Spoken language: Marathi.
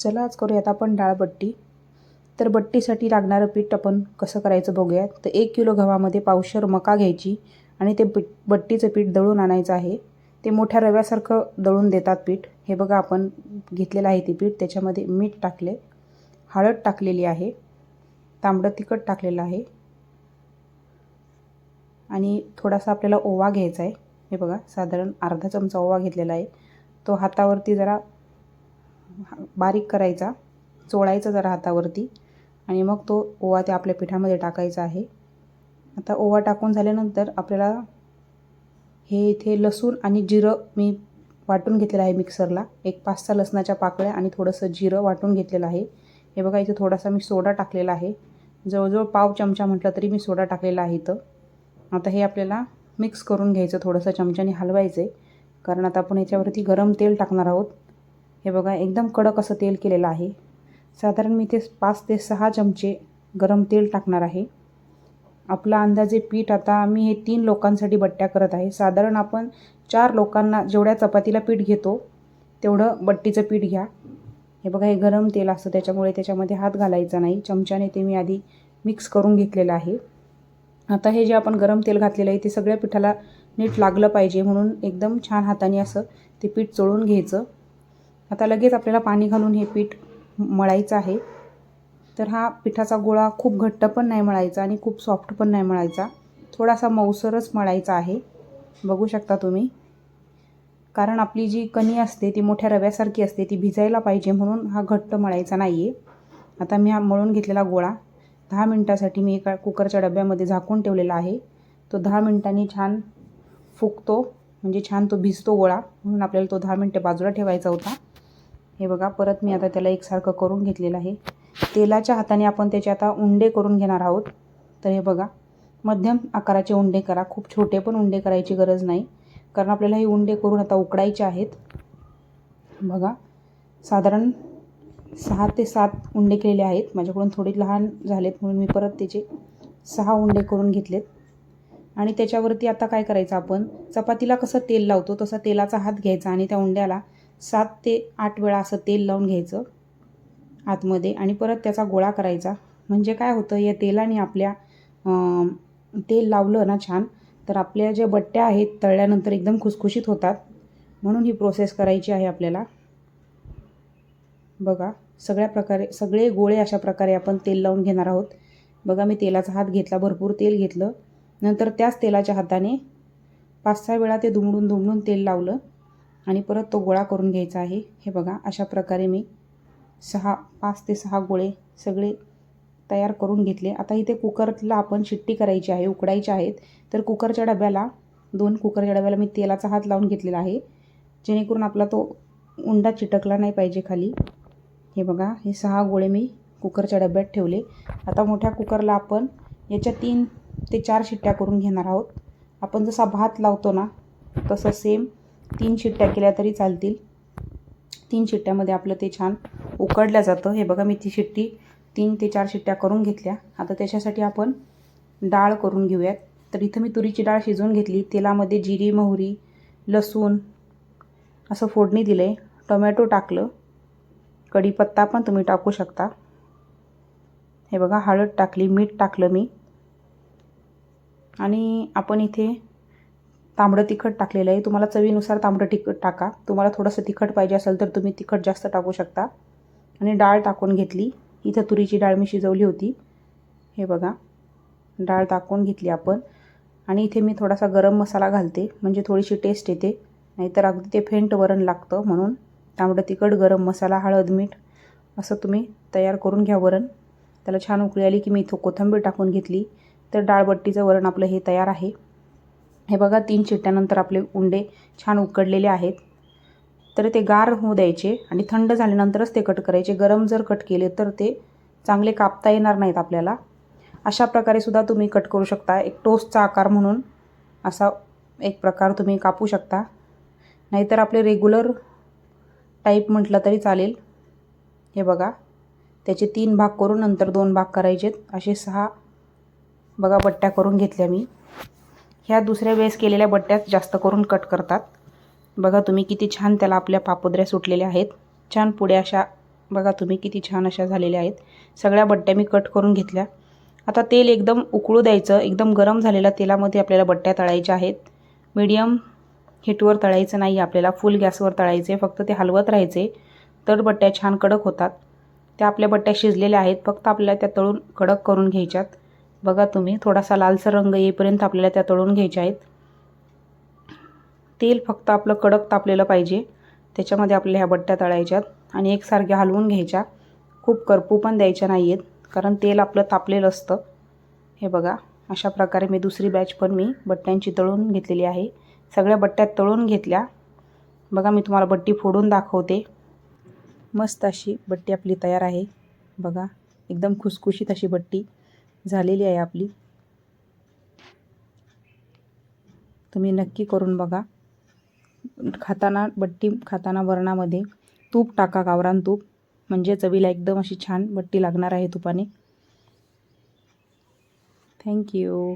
चला आज करूयात आपण डाळ बट्टी. तर बट्टीसाठी लागणारं पीठ आपण कसं करायचं बघूयात. तर एक किलो गव्हामध्ये पावशर मका घ्यायची आणि ते पीठ बट्टीचं पीठ दळून आणायचं आहे. ते मोठ्या रव्यासारखं दळून देतात पीठ. हे बघा आपण घेतलेलं आहे ते पीठ. त्याच्यामध्ये मीठ टाकले. हळद टाकलेली आहे. तांबडं तिखट टाकलेलं आहे. आणि थोडासा आपल्याला ओवा घ्यायचा आहे. हे बघा साधारण अर्धा चमचा ओवा घेतलेला आहे. तो हातावरती जरा बारीक करायचा चोळायचा जरा हातावरती आणि मग तो ओवा त्या आपल्या पिठामध्ये टाकायचा आहे. आता ओवा टाकून झाल्यानंतर आपल्याला हे इथे लसूण आणि जिरं मी वाटून घेतलेलं आहे मिक्सरला. एक पाच सहा लसणाच्या पाकळ्या आणि थोडंसं जिरं वाटून घेतलेलं आहे. हे बघा इथे थोडासा मी सोडा टाकलेला आहे. जवळजवळ पाव चमचा म्हटलं तरी मी सोडा टाकलेला आहे इथं. आता हे आपल्याला मिक्स करून घ्यायचं थोडंसं चमच्याने हलवायचं आहे कारण आता आपण याच्यावरती गरम तेल टाकणार आहोत. हे बघा एकदम कडक असं तेल केलेलं आहे. साधारण मी ते पाच ते सहा चमचे गरम तेल टाकणार आहे. आपला अंदाजे पीठ आता मी हे तीन लोकांसाठी बट्ट्या करत आहे. साधारण आपण चार लोकांना जेवढ्या चपातीला पीठ घेतो तेवढं बट्टीचं पीठ घ्या. हे बघा हे गरम तेल असतं त्याच्यामुळे त्याच्यामध्ये हात घालायचा नाही. चमच्याने ते मी आधी मिक्स करून घेतलेलं आहे. आता हे जे आपण गरम तेल घातलेलं आहे ते सगळ्या पिठाला नीट लागलं पाहिजे म्हणून एकदम छान हाताने असं ते पीठ चोळून घ्यायचं. आता लगेच आपल्याला पाणी घालून हे पीठ मळायचं आहे. तर हा पिठाचा गोळा खूप घट्ट पण नाही मळायचा आणि खूप सॉफ्ट पण नाही मळायचा. थोडासा मऊसरच मळायचा आहे. बघू शकता तुम्ही. कारण आपली जी कणी असते ती मोठ्या रव्यासारखी असते ती भिजायला पाहिजे म्हणून हा घट्ट मळायचा नाही आहे आता मी हा मळून घेतलेला गोळा दहा मिनटासाठी मी एका कुकरच्या डब्यामध्ये झाकून ठेवलेला आहे. तो दहा मिनटांनी छान फुगतो म्हणजे छान तो भिजतो गोळा म्हणून आपल्याला तो दहा मिनटं बाजूला ठेवायचा होता. हे बघा परत मी आता त्याला एकसारखं करून घेतलेलं आहे. तेलाच्या हाताने आपण त्याचे आता उंडे करून घेणार आहोत. तर हे बघा मध्यम आकाराचे उंडे करा. खूप छोटे पण उंडे करायची गरज नाही. कारण आपल्याला हे उंडे करून आता उकडायचे आहेत. बघा साधारण सहा ते सात उंडे केलेले आहेत. माझ्याकडून थोडे लहान झालेत म्हणून मी परत त्याचे सहा उंडे करून घेतलेत. आणि त्याच्यावरती आता काय करायचं आपण? चपातीला कसं तेल लावतो तसा तेलाचा हात घ्यायचा आणि त्या उंड्याला सात ते आठ वेळा असं तेल लावून घ्यायचं आतमध्ये आणि परत त्याचा गोळा करायचा. म्हणजे काय होतं या तेलाने आपल्या तेल लावलं ना छान तर आपल्या ज्या बट्ट्या आहेत तळल्यानंतर एकदम खुसखुशीत होतात. म्हणून ही प्रोसेस करायची आहे आपल्याला. बघा सगळ्या प्रकारे सगळे गोळे अशा प्रकारे आपण तेल लावून घेणार आहोत. बघा मी तेलाचा हात घेतला भरपूर तेल घेतलं. नंतर त्याच तेलाच्या हाताने पाच सहा वेळा ते दुमडून दुमडून तेल लावलं. आणि परत तो गोळा करून घ्यायचा आहे. हे बघा अशा प्रकारे मी सहा पाच ते सहा गोळे सगळे तयार करून घेतले. आता इथे कुकरला आपण शिट्टी करायची आहे उकडायची आहेत. तर कुकरच्या डब्याला दोन कुकरच्या डब्याला मी तेलाचा हात लावून घेतलेला आहे. जेणेकरून आपला तो उंडा चिटकला नाही पाहिजे खाली. हे बघा हे सहा गोळे मी कुकरच्या डब्यात ठेवले. आता मोठ्या कुकरला आपण याच्या तीन ते चार शिट्ट्या करून घेणार आहोत. आपण जसा भात लावतो ना तसं सेम तीन शिट्ट्या केल्या तरी चालतील. तीन शिट्ट्यामध्ये आपलं ते छान उकडलं जातं. हे बघा मी ती शिट्टी तीन ते चार शिट्ट्या करून घेतल्या. आता त्याच्यासाठी आपण डाळ करून घेऊयात. तर इथं मी तुरीची डाळ शिजवून घेतली. तेलामध्ये जिरी मोहरी लसूण असं फोडणी दिले टोमॅटो टाकलं. कढीपत्ता पण तुम्ही टाकू शकता. हे बघा हळद टाकली मीठ टाकलं मी. आणि आपण इथे तांबडं तिखट टाकलेलं आहे. तुम्हाला चवीनुसार तांबडं तिखट टाका. तुम्हाला थोडंसं तिखट पाहिजे असेल तर तुम्ही तिखट जास्त टाकू शकता. आणि डाळ टाकून घेतली. इथं तुरीची डाळ मी शिजवली होती. हे बघा. डाळ टाकून घेतली आपण. आणि इथे मी थोडासा गरम मसाला घालते. म्हणजे थोडीशी टेस्ट येते. नाहीतर अगदी ते फेंट वरण लागतं म्हणून तांबडं तिखट गरम मसाला हळद मीठ असं तुम्ही तयार करून घ्या वरण. त्याला छान उकळी आली की मी इथं कोथिंबीर टाकून घेतली. तर डाळबट्टीचं वरण आपलं हे तयार आहे. हे बघा तीन शिट्ट्यानंतर आपले उंडे छान उकडलेले आहेत. तर ते गार होऊ द्यायचे आणि थंड झाल्यानंतरच ते कट करायचे. गरम जर कट केले तर ते चांगले कापता येणार नाहीत आपल्याला. अशा प्रकारे सुद्धा तुम्ही कट करू शकता. एक टोस्टचा आकार म्हणून असा एक प्रकार तुम्ही कापू शकता. नाहीतर आपले रेग्युलर टाईप म्हटलं तरी चालेल. हे बघा त्याचे तीन भाग करून नंतर दोन भाग करायचेत. असे सहा बघा बट्ट्या करून घेतल्या मी. ह्या दुसऱ्या वेळेस केलेल्या बट्ट्याच जास्त करून कट करतात. बघा तुम्ही किती छान त्याला आपल्या पापुद्र्या सुटलेल्या आहेत. छान पुढे अशा बघा तुम्ही किती छान अशा झालेल्या आहेत. सगळ्या बट्ट्या मी कट करून घेतल्या. आता तेल एकदम उकळू द्यायचं एकदम गरम झालेल्या तेलामध्ये आपल्याला बट्ट्या तळायच्या आहेत. मीडियम हिटवर तळायचं नाही आपल्याला फुल गॅसवर तळायचे फक्त ते हलवत राहायचे. तर बट्ट्या छान कडक होतात. त्या आपल्या बट्ट्या शिजलेल्या आहेत फक्त आपल्याला त्या तळून कडक करून घ्यायच्यात. बघा तुम्ही थोडासा लालसर रंग येईपर्यंत आपल्याला त्या तळून घ्यायच्या आहेत. तेल फक्त आपलं कडक तापलेलं पाहिजे. त्याच्यामध्ये आपल्या ह्या बट्ट्या तळायच्यात आणि एकसारख्या हलवून घ्यायच्या. खूप करपू पण द्यायच्या नाही आहेत कारण तेल आपलं तापलेलं असतं. हे बघा अशा प्रकारे मी दुसरी बॅच पण मी बट्ट्यांची तळून घेतलेली आहे. सगळ्या बट्ट्यात तळून घेतल्या. बघा मी तुम्हाला बट्टी फोडून दाखवते. मस्त अशी बट्टी आपली तयार आहे. बघा एकदम खुसखुशीत अशी बट्टी. झालेली आहे आपली. तुम्ही नक्की करून बघा. खाताना बट्टी खाताना वरणामध्ये तूप टाका गावरान तूप. म्हणजे चवीला एकदम अशी छान बट्टी लागणार आहे तुपाने. थँक्यू